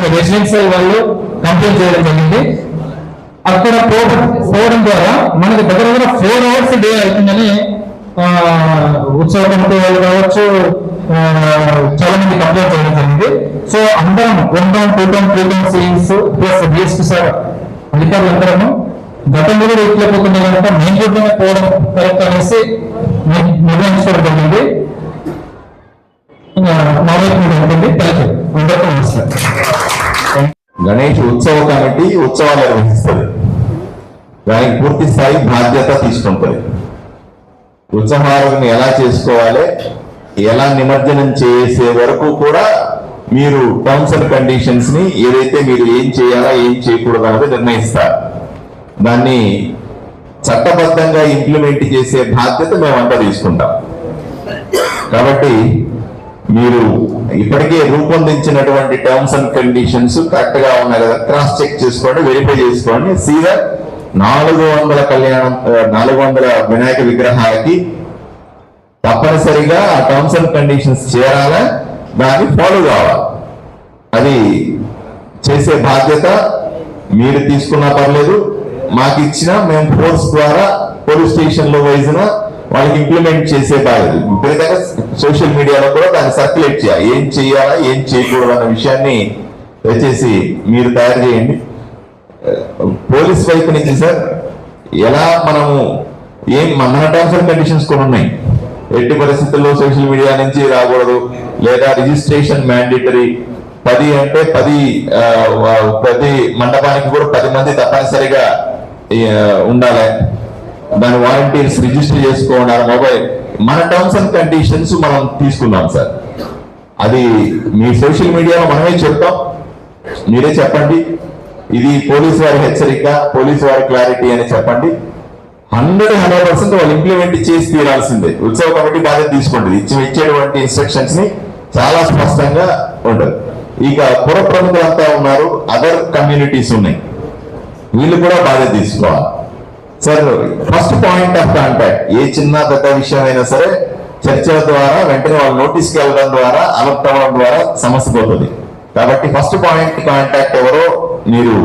Residential వాళ్ళు complete చేయడం జరిగింది. అక్కడ పోవడం ద్వారా మనకి దగ్గర దగ్గర ఫోర్ అవర్స్ డే అవుతుందని ఉత్సవ కమిటీ వాళ్ళు కావచ్చు చాలా మంది కంప్లైంట్ చేయడం జరిగింది. సో అందరం one town two town three town CIs plus DSP sir అధికారులందరము గతంలో కూడా ఇట్లా పోతుంది కనుక మెయిన్ రోడ్ పోవడం కరెక్ట్ అనేసి నిర్ణయించుకోవడం జరిగింది. ఇంకా మా వైపు ఉంటుంది. థ్యాంక్ యూ ఉండటం గణేష్ ఉత్సవ కమిటీ ఉత్సవాలు నిర్వహిస్తుంది దానికి పూర్తి స్థాయి బాధ్యత తీసుకుంటుంది. ఉత్సవాలను ఎలా చేసుకోవాలి? ఎలా నిమజ్జనం చేసే వరకు కూడా మీరు టర్మ్స్ అండ్ కండిషన్స్ని ఏదైతే మీరు ఏం చేయాలా ఏం చేయకూడదు అనేది నిర్ణయిస్తారు. దాన్ని చట్టబద్ధంగా ఇంప్లిమెంట్ చేసే బాధ్యత మేమంతా తీసుకుంటాం. కాబట్టి మీరు ఇప్పటికే రూపొందించినటువంటి టర్మ్స్ అండ్ కండిషన్స్ కరెక్ట్గా ఉన్నాయి కదా. క్రాస్ చెక్ చేసుకోండి వెరిఫై చేసుకోండి. సీదా నాలుగు వందల కళ్యాణం నాలుగు వందల వినాయక విగ్రహాలకి తప్పనిసరిగా ఆ టర్మ్స్ అండ్ కండిషన్స్ చేరాలా? దాన్ని ఫాలో కావాలి? అది చేసే బాధ్యత మీరు తీసుకున్నా పర్లేదు. మాకు ఇచ్చిన మేము ఫోర్స్ ద్వారా పోలీస్ స్టేషన్లో వైజ్న వాళ్ళకి ఇంప్లిమెంట్ చేసే బాధ్యత. విపరీతంగా సోషల్ మీడియాలో కూడా దాన్ని సర్క్యులేట్ చేయాలి. ఏం చేయాలా ఏం చేయకూడదు అన్న విషయాన్ని దయచేసి మీరు తయారు చేయండి. పోలీస్ వైపు నుంచి సార్ ఎలా మనము ఏం మన టర్మ్స్ అండ్ కండిషన్స్ కొన్ని ఉన్నాయి. ఎట్టి పరిస్థితుల్లో సోషల్ మీడియా నుంచి రాకూడదు. లేదా రిజిస్ట్రేషన్ మ్యాండేటరీ పది అంటే పది ప్రతి మండపానికి కూడా పది మంది తప్పనిసరిగా ఉండాలి. దాని వాలంటీర్స్ రిజిస్టర్ చేసుకోవాలి మొబైల్. మన టర్మ్స్ అండ్ కండిషన్స్ మనం తీసుకున్నాం సార్. అది మీ సోషల్ మీడియాలో మనమే చెప్తాం. మీరే చెప్పండి. ఇది పోలీస్ వారి హెచ్చరిక పోలీస్ వారి క్లారిటీ అని చెప్పండి. హండ్రెడ్ హండ్రెడ్ పర్సెంట్ వాళ్ళు ఇంప్లిమెంట్ చేసి తీరాల్సిందే. ఉత్సవ కమిటీ బాధ్యత తీసుకోండి. ఇచ్చి ఇచ్చేటువంటి ఇన్స్ట్రక్షన్స్ని చాలా స్పష్టంగా ఉండదు ఇక పుర ప్రముఖులంతా ఉన్నారు. అదర్ కమ్యూనిటీస్ ఉన్నాయి. వీళ్ళు కూడా బాధ్యత తీసుకోవాలి. Sir first point of contact ఏ చిన్న పెద్ద విషయమైనా సరే చర్చల ద్వారా వెంటనే వాళ్ళు నోటీస్కి వెళ్ళడం ద్వారా అలర్ట్ అవ్వడం ద్వారా సమస్య పోతుంది. కాబట్టి ఫస్ట్ పాయింట్ కాంటాక్ట్ ఎవరో మీరు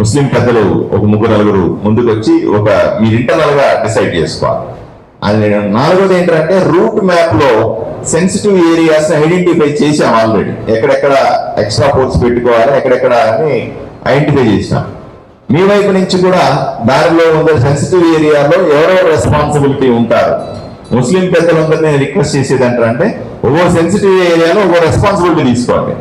ముస్లిం పెద్దలు ఒక ముగ్గురు నలుగురు ముందుకు వచ్చి ఒక మీరు ఇంటర్నల్గా డిసైడ్ చేసుకోవాలి. అది నాలుగోది ఏంటంటే రూట్ మ్యాప్లో సెన్సిటివ్ ఏరియాస్ ఐడెంటిఫై చేసాం ఆల్రెడీ ఎక్కడెక్కడ ఎక్స్ట్రా ఫోర్స్ పెట్టుకోవాలి ఎక్కడెక్కడ అని ఐడెంటిఫై చేసినాం మీ వైపు నుంచి కూడా దారిలో ఉన్న సెన్సిటివ్ ఏరియాలో ఎవరెవరు రెస్పాన్సిబిలిటీ ఉంటారు? ముస్లిం పెద్దలందరినీ రిక్వెస్ట్ చేసేది ఏంటంటే ఒక్కో సెన్సిటివ్ ఏరియాలో ఒక్కో రెస్పాన్సిబిలిటీ తీసుకోండి.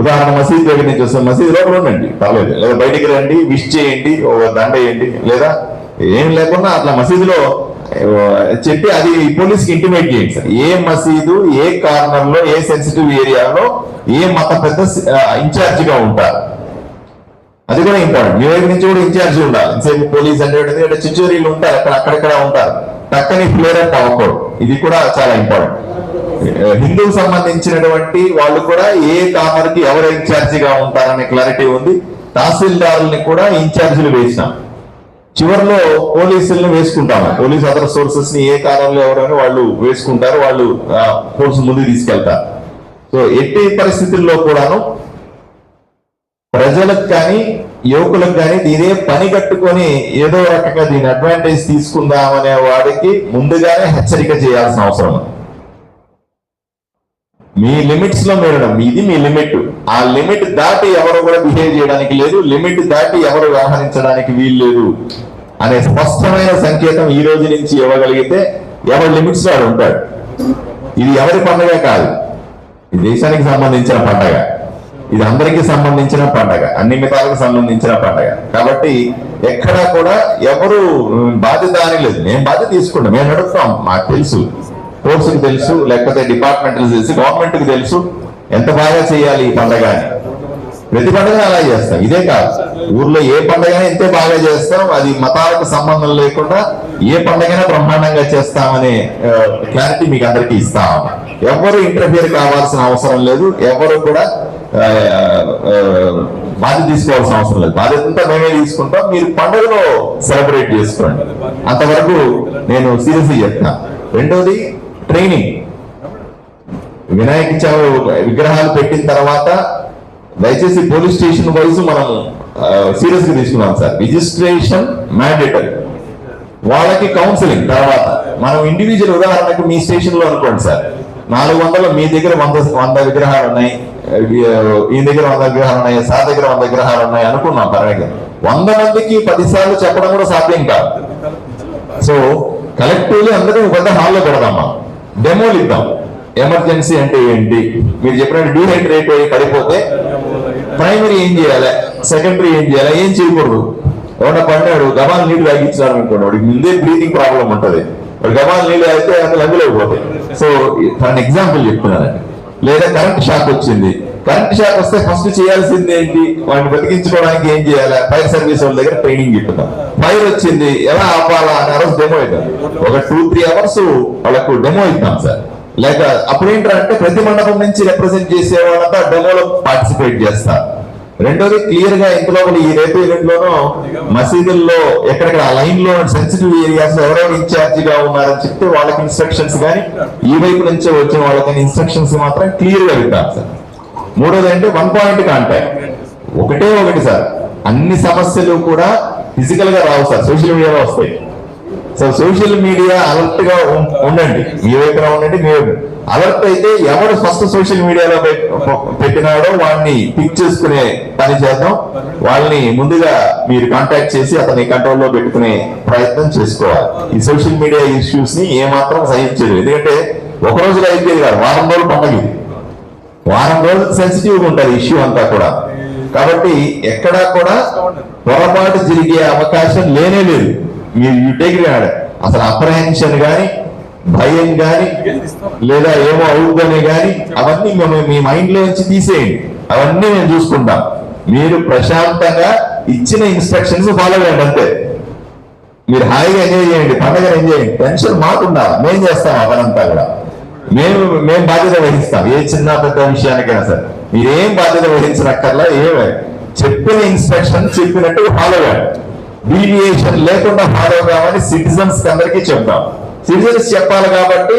ఉదాహరణ మసీద్ దగ్గర నుంచి వస్తాం మసీద్ లోపల ఉండండి పర్లేదు లేదా బయటికి రండి విష్ చేయండి ఓ దండ వేయండి లేదా ఏం లేకుండా అట్లా మసీదులో చెప్పి అది పోలీస్కి ఇంటిమేట్ చేయండి సార్. ఏ మసీదు ఏ కార్నర్లో ఏ సెన్సిటివ్ ఏరియాలో ఏ మత పెద్ద ఇన్ఛార్జిగా ఉంటారు. అది కూడా ఇంపార్టెంట్ న్యూ నుంచి కూడా ఇన్ఛార్జ్ ఉండాలి. ఇంతసేపు పోలీస్ అంటే ఎందుకంటే చిచ్చూరీలు ఉంటారు అక్కడ అక్కడక్కడ ఉంటారు. టక్కని ఫ్లేర్ అప్ అవ్వకూడదు. ఇది కూడా చాలా ఇంపార్టెంట్ eh, హిందువుకు సంబంధించినటువంటి వాళ్ళు కూడా ఏ కామర్కి ఎవరు ఇన్ఛార్జిగా ఉంటారనే క్లారిటీ ఉంది. తహసీల్దారుల్ని కూడా ఇన్ఛార్జీలు వేసినాం. చివరిలో పోలీసుల్ని వేసుకుంటాము. పోలీస్ అదర్ సోర్సెస్ని ఏ కాలంలో ఎవరైనా వాళ్ళు వేసుకుంటారు వాళ్ళు కోర్సు ముందుకు తీసుకెళ్తారు. సో ఎట్టి పరిస్థితుల్లో కూడాను ప్రజలకు కానీ యువకులకు కానీ దీనే పని కట్టుకొని ఏదో రకంగా దీని అడ్వాంటేజ్ తీసుకుందామనే వాడికి ముందుగానే హెచ్చరిక చేయాల్సిన అవసరం మీ లిమిట్స్లో మీరు ఇది మీ లిమిట్ ఆ లిమిట్ దాటి ఎవరు కూడా బిహేవ్ చేయడానికి లేదు లిమిట్ దాటి ఎవరు వ్యవహరించడానికి వీలు లేదు అనే స్పష్టమైన సంకేతం ఈ రోజు నుంచి ఇవ్వగలిగితే ఎవరి లిమిట్స్ వాడు ఉంటాడు. ఇది ఎవరి పండగ కాదు. దేశానికి సంబంధించిన పండగ. ఇది అందరికీ సంబంధించిన పండగ. అన్ని మితాలకు సంబంధించిన పండగ. కాబట్టి ఎక్కడా కూడా ఎవరు బాధ్యత అని లేదు మేము బాధ్యత తీసుకుంటాం. మేము నడుపుతాం. మాకు తెలుసు. కోర్సుకు తెలుసు. లేకపోతే డిపార్ట్మెంట్ తెలుసు గవర్నమెంట్కి తెలుసు. ఎంత బాగా చేయాలి ఈ పండగ అని. ప్రతి పండుగ అలా చేస్తాం. ఇదే కాదు. ఊర్లో ఏ పండుగ ఇంతే బాగా చేస్తాం. అది మతాలకు సంబంధం లేకుండా ఏ పండుగైనా బ్రహ్మాండంగా చేస్తామనే క్లారిటీ మీకు అందరికీ ఇస్తాం. ఎవరు ఇంటర్ఫియర్ కావాల్సిన అవసరం లేదు. ఎవరు కూడా బాధ్యత తీసుకోవాల్సిన అవసరం లేదు. బాధ్యత అంతా మేమే తీసుకుంటాం. మీరు పండుగలో సెలబ్రేట్ చేసుకోండి. అంతవరకు నేను సీరియస్గా చెప్తాను రెండోది ట్రైనింగ్. వినాయక చవి విగ్రహాలు పెట్టిన తర్వాత దయచేసి పోలీస్ స్టేషన్ వైజ్ మనం సీరియస్గా తీసుకున్నాం సార్. Registration mandatory. వాళ్ళకి కౌన్సిలింగ్ తర్వాత. మనం ఇండివిజువల్ ఉదాహరణకు మీ స్టేషన్లో అనుకోండి సార్. నాలుగు వందలు మీ దగ్గర వంద వంద విగ్రహాలు ఉన్నాయి. ఈ దగ్గర వంద విగ్రహాలు ఉన్నాయి సార్ దగ్గర వంద విగ్రహాలు ఉన్నాయి అనుకున్నాం పర్వాలేదు. వంద మందికి పది సార్లు చెప్పడం కూడా సాధ్యం కాదు. సో కలెక్టివ్లీ అందరూ పెద్ద హాల్లో పెడదామా డెమోలు ఇద్దాం. ఎమర్జెన్సీ అంటే ఏంటి? మీరు చెప్పినట్టు డీహైడ్రేట్ అయ్యి పడిపోతే ప్రైమరీ ఏం చేయాలి? సెకండరీ ఏం చేయాలి? ఏం చేయకూడదు? ఎవరన్నా పడినాడు గబాల్ నీళ్ళు తాగించారు అనుకోండి వాడికి ముందే బ్రీతింగ్ ప్రాబ్లం ఉంటుంది. వాడు గబాల్ నీళ్ళు అయితే అసలు అందులోపోతాయి సో తన ఎగ్జాంపుల్ చెప్తున్నానండి లేదా కరెంట్ షాక్ వచ్చింది. కరెంట్ షాక్ వస్తే ఫస్ట్ చేయాల్సింది ఏంటి? వాడిని బతికించుకోవడానికి ఏం చేయాలి? ఫైర్ సర్వీస్ వాళ్ళ దగ్గర ట్రైనింగ్ ఇస్తున్నాం ఫైర్ వచ్చింది ఎలా ఆపాలా అని ఆ రోజు డెమో ఇద్దాం ఒక టూ త్రీ అవర్స్ వాళ్ళకు డెమో ఇద్దాం సార్. లేక అప్పుడు ఏంటంటే ప్రతి మండపం నుంచి రిప్రజెంట్ చేసే వాళ్ళంతా డెమోలో పార్టిసిపేట్ చేస్తారు రెండోది క్లియర్గా ఇంతలో ఈ రేపు ఈవెంట్లోనూ మసీదుల్లో ఎక్కడెక్కడ ఆ లైన్లో సెన్సిటివ్ ఏరియాస్ ఎవరెవరు ఇన్ఛార్జ్గా ఉన్నారని చెప్తే వాళ్ళకి ఇన్స్ట్రక్షన్స్ కానీ ఈ వైపు నుంచి వచ్చిన వాళ్ళకి ఇన్స్ట్రక్షన్స్ మాత్రం క్లియర్గా వింటారు సార్. మూడోది అంటే వన్ పాయింట్ కాంటాక్ట్ ఒకటే ఒకటి సార్. అన్ని సమస్యలు కూడా ఫిజికల్గా రావు సార్. సోషల్ మీడియాలో వస్తాయి. సో సోషల్ మీడియా అలర్ట్గా ఉం- ఉండండి. మీ వైపున ఉండండి మీ అలర్ట్ అయితే ఎవరు ఫస్ట్ సోషల్ మీడియాలో పెట్టినాడో వాడిని పిక్ చేసుకునే పని చేద్దాం. వాళ్ళని ముందుగా మీరు కాంటాక్ట్ చేసి అతని కంట్రోల్లో పెట్టుకునే ప్రయత్నం చేసుకోవాలి. ఈ సోషల్ మీడియా ఇష్యూస్ని ఏమాత్రం సహించదు ఎందుకంటే ఒక రోజులో అయిపోయేది కాదు వారం రోజులు పండగ వారం రోజులు సెన్సిటివ్గా ఉంటుంది ఇష్యూ అంతా కూడా. కాబట్టి ఎక్కడా కూడా పొరపాటు జరిగే అవకాశం లేనే లేదు. మీరు యూ టేక్ అసలు అప్రహెన్షన్ కానీ భయం కానీ లేదా ఏమో అవుతుందని కానీ అవన్నీ మేము మీ మైండ్లో నుంచి తీసేయండి. అవన్నీ మేము చూసుకుంటాం. మీరు ప్రశాంతంగా ఇచ్చిన ఇన్స్ట్రక్షన్స్ ఫాలో అయ్యండి అంతే. మీరు హాయిగా ఎంజాయ్ చేయండి పండగ ఎంజాయ్ చేయండి. టెన్షన్ మాకుండా మేము చేస్తాం అవనంతా కూడా. మేము మేము బాధ్యత వహిస్తాం. ఏ చిన్న పెద్ద విషయానికైనా సరే. మీరేం బాధ్యత వహించనక్కర్లా ఏమే. చెప్పిన ఇన్స్ట్రక్షన్ చెప్పినట్టు ఫాలో కాండి డీవియేషన్ లేకుండా ఫాలో కావాలని సిటిజన్స్ అందరికీ చెప్తాం. సిటిజన్స్ చెప్పాలి కాబట్టి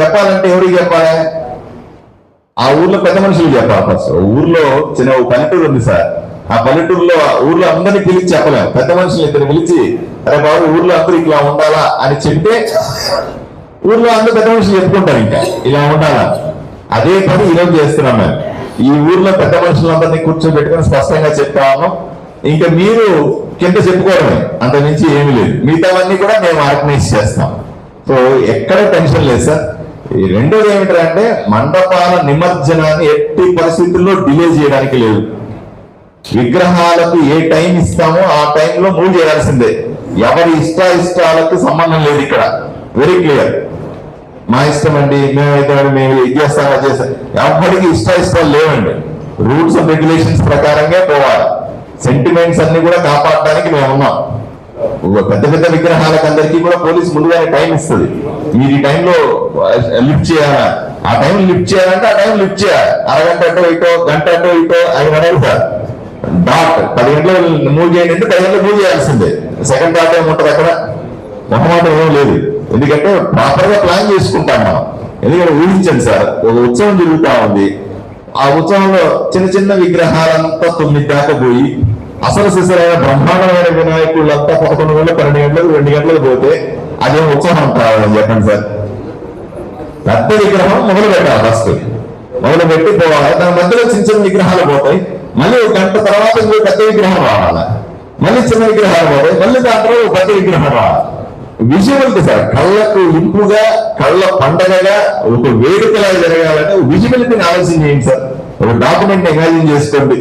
చెప్పాలంటే ఎవరికి చెప్పాలి? ఆ ఊర్లో పెద్ద మనుషులు చెప్పాలి ఫస్ట్ ఊర్లో చిన్న ఓ పల్లెటూరు ఉంది సార్. ఆ పల్లెటూరులో ఊర్లో అందరినీ పిలిచి చెప్పలేం. పెద్ద మనుషులు ఇద్దరు పిలిచి అరే బాబు ఊర్లో అందరూ ఇట్లా ఉండాలా? అని చెప్తే ఊర్లో అందరూ పెద్ద మనుషులు చెప్పుకుంటారు ఇంకా. ఇలా ఉండాలా? అదే పని ఈరోజు చేస్తున్నాం మేము. ఈ ఊర్లో పెద్ద మనుషులందరినీ కూర్చోబెట్టుకొని స్పష్టంగా చెప్తాము ఇంకా మీరు కింద చెప్పుకోవడమే. అంత మించి ఏమి లేదు. మిగతావన్నీ కూడా మేము ఆర్గనైజ్ చేస్తాం. సో ఎక్కడ టెన్షన్ లేదు సార్. ఈ రెండోది ఏమిటంటే మండపాల నిమజ్జనాన్ని ఎట్టి పరిస్థితుల్లో డిలే చేయడానికి లేదు. విగ్రహాలకు ఏ టైం ఇస్తామో ఆ టైంలో మూవ్ చేయాల్సిందే. ఎవరి ఇష్ట ఇష్టాలకు సంబంధం లేదు ఇక్కడ. వెరీ క్లియర్ మా ఇష్టం అండి. మేమైతే మేము ఇది చేస్తాం అది చేస్తాం. ఎవరికి ఇష్ట ఇష్టాలు లేవండి. రూల్స్ అండ్ రెగ్యులేషన్స్ ప్రకారంగా పోవాలి. సెంటిమెంట్స్ అన్ని కూడా కాపాడడానికి మేము ఉన్నాం. పెద్ద పెద్ద విగ్రహాలకు అందరికీ కూడా పోలీస్ ముందుగానే టైం ఇస్తుంది. మీరు ఈ టైంలో లిఫ్ట్ చేయాలా? ఆ టైం లిఫ్ట్ చేయాలంటే ఆ టైం లిఫ్ట్ చేయాలి. అరగంట అటో ఇటో గంట అటో ఇటో ఆయన అనేది సార్. డాట్ పది గంటలు మూవ్ చేయండి అంటే పది గంటలు మూవ్ చేయాల్సిందే. సెకండ్ డాట్ ఏమి ఉంటుంది అక్కడ? మొహమాటం ఏం లేదు. ఎందుకంటే ప్రాపర్గా ప్లాన్ చేసుకుంటాం మనం. ఎందుకంటే ఊహించండి సార్ ఒక ఉత్సవం జరుగుతా ఉంది. ఆ ఉత్సవంలో చిన్న చిన్న విగ్రహాలంతా తొమ్మిది దాకా పోయి అసలు సిసలైన బ్రహ్మాండమైన వినాయకుళ్ళంతా పదకొండు గంటలు పన్నెండు గంటలకు రెండు గంటలకు పోతే అదే ఉత్సవం కావాలని చెప్పండి సార్. పెద్ద విగ్రహం మొదలు పెట్టాలి ఫస్ట్. మొదలు పెట్టి పోవాలి. దాని మధ్యలో చిన్న చిన్న విగ్రహాలు పోతాయి. మళ్ళీ ఒక గంట తర్వాత ఇంకో పెద్ద విగ్రహం రావాలి. మళ్ళీ చిన్న విగ్రహాలు పోతాయి. మళ్ళీ దాంట్లో ఒక పెద్ద విగ్రహం రావాలి. విజువల్ సార్ కళ్ళకు ఇంపుగా కళ్ళ పండగగా ఒక వేడుకలా జరగాలంటే విజువలిటీని ఆలోచన చేయండి సార్. ఒక డాక్యుమెంట్ ఇమాజిన్ చేసుకోండి.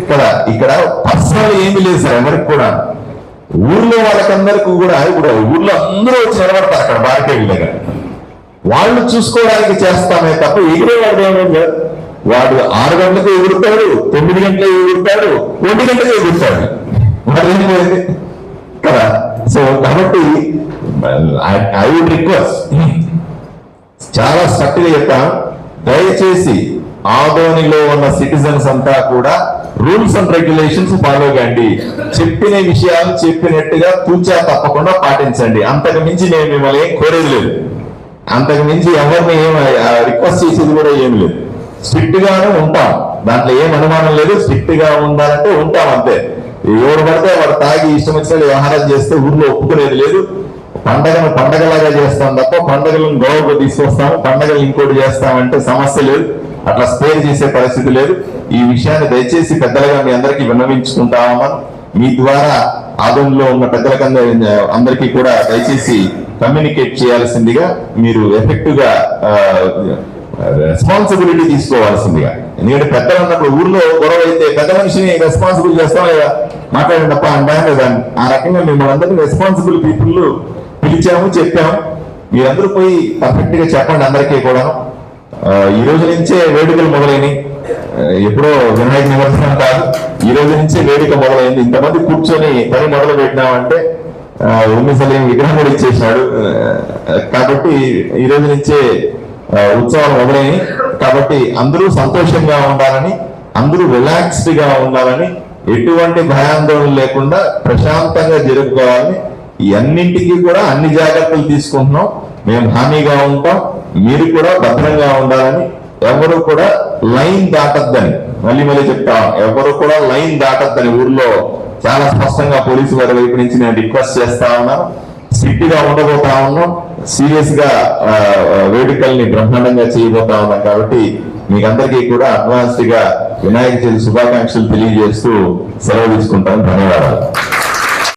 ఇక్కడ ఇక్కడ పర్సనల్ ఏమి లేదు సార్ ఎవరికి కూడా. ఊర్లో వాళ్ళకందరికీ కూడా ఇప్పుడు ఊర్లో అందరూ వచ్చి నిలబడతారు అక్కడ బార్కేడ్ దగ్గర. వాళ్ళు చూసుకోవడానికి చేస్తామే తప్ప ఎగిరే వాడు వాడు ఆరు గంటలకు ఎగురుతాడు తొమ్మిది గంటలకు ఎగురుతాడు ఒంటి గంటలకు ఎగురుతాడు. మరి ఏం కదా? సో కాబట్టి ఐ వుడ్ రిక్వెస్ట్ చాలా స్ట్రక్ట్గా దయచేసి ఆదోనిలో ఉన్న సిటిజన్స్ అంతా కూడా రూల్స్ అండ్ రెగ్యులేషన్స్ ఫాలో కండి. చెప్పిన విషయాలు చెప్పినట్టుగా తూచా తప్పకుండా పాటించండి. అంతకు మించి నేను మిమ్మల్ని ఏం కోరేది లేదు. అంతకు మించి ఎవరిని ఏం రిక్వెస్ట్ చేసేది కూడా ఏం లేదు. స్ట్రిక్ట్ గానే ఉంటాం. దాంట్లో ఏం అనుమానం లేదు. స్ట్రిక్ట్గా ఉండాలంటే ఉంటాం అంతే. ఎవరు పడితే వాడు తాగి ఇష్టం వచ్చిన వ్యవహారం చేస్తే ఊర్లో ఒప్పుకునేది లేదు. పండగను పండగలాగా చేస్తాం తప్ప పండగలను గౌరవ తీసుకొస్తాము. పండగలు ఇంకోటి చేస్తామంటే సమస్య లేదు. అట్లా స్పేర్ చేసే పరిస్థితి లేదు. ఈ విషయాన్ని దయచేసి పెద్దలుగా మీ అందరికీ విన్నవించుకుంటామా? మీ ద్వారా ఆదంలో ఉన్న పెద్దలకందరి అందరికీ కూడా దయచేసి కమ్యూనికేట్ చేయాల్సిందిగా మీరు ఎఫెక్టివ్గా రెస్పాన్సిబిలిటీ తీసుకోవాల్సిందిగా. ఎందుకంటే పెద్దలు ఉన్నప్పుడు ఊర్లో గొడవ అయితే పెద్ద మనిషిని రెస్పాన్సిబుల్ చేస్తాం లేదా మాట్లాడండి తప్ప అంటాం కదా ఆ రకంగా మిమ్మల్ని అందరినీ రెస్పాన్సిబుల్ పీపుల్ పిలిచాము చెప్పాము. మీరందరూ పోయి పర్ఫెక్ట్గా చెప్పండి అందరికీ కూడా ఈ రోజు నుంచే వేడుకలు మొదలైనవి ఎప్పుడో వినాయక నిమజ్జనం కాదు. ఈ రోజు నుంచే వేడుక మొదలైంది. ఇంతమంది కూర్చొని పని మొదలు పెట్టినామంటే ఆ, విగ్రహం కూడా ఇచ్చేసినాడు కాబట్టి ఈ రోజు నుంచే ఉత్సవాలు మొదలైనవి కాబట్టి అందరూ సంతోషంగా ఉండాలని అందరూ రిలాక్స్డ్గా ఉండాలని ఎటువంటి భయాందోళన లేకుండా ప్రశాంతంగా జరుపుకోవాలని ఈ అన్నింటికి కూడా అన్ని జాగ్రత్తలు తీసుకుంటున్నాం. మేము హామీగా ఉంటాం. మీరు కూడా భద్రంగా ఉండాలని ఎవరు కూడా లైన్ దాటద్దని మళ్ళీ మళ్ళీ చెప్తా ఎవరు కూడా లైన్ దాటద్దని ఊర్లో చాలా స్పష్టంగా పోలీసు వారి వైపు నుంచి నేను రిక్వెస్ట్ చేస్తా ఉన్నాను. సిట్టిగా ఉండబోతా ఉన్నాం. సీరియస్గా వేడుకల్ని బ్రహ్మాండంగా చేయబోతా ఉన్నాం కాబట్టి మీకు అందరికీ కూడా అడ్వాన్స్డ్గా వినాయక చవితి శుభాకాంక్షలు తెలియజేస్తూ సెలవు తీసుకుంటాను. ధన్యవాదాలు.